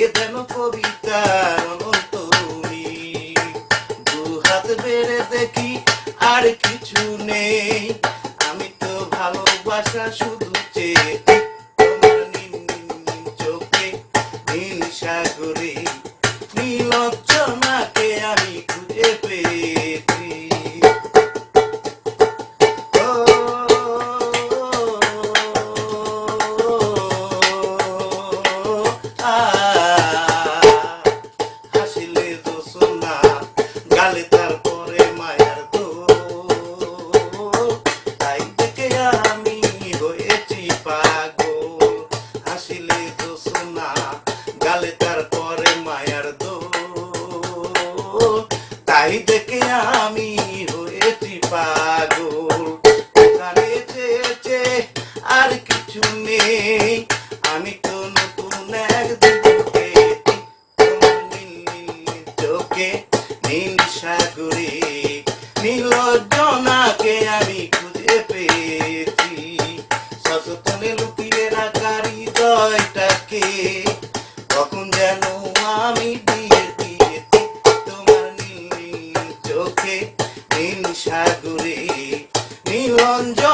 এ কবিতার অনন্ত দু হাত বেড়ে দেখি আর কিছু নেই। আমি তো ভালোবাসা শুধু চেয়ে তোমার নীল চোখে নীল সাগরে নীলজ্জনাকে গালে তারপরে মায়ার দো তাই থেকে আমি হয়েছি পাগল। হাসিলে মায়ার দো তাই দেখে আমি আর কিছু নেই। নীলজনাকে আমি খুঁজে পেয়েছি। সচেতনে লুকিয়ে রাখা হৃদয়টাকে কখন যেন আমি দিয়ে দিয়েছি তোমার নীল চোখে, নীল সাগরে নীলঞ্জন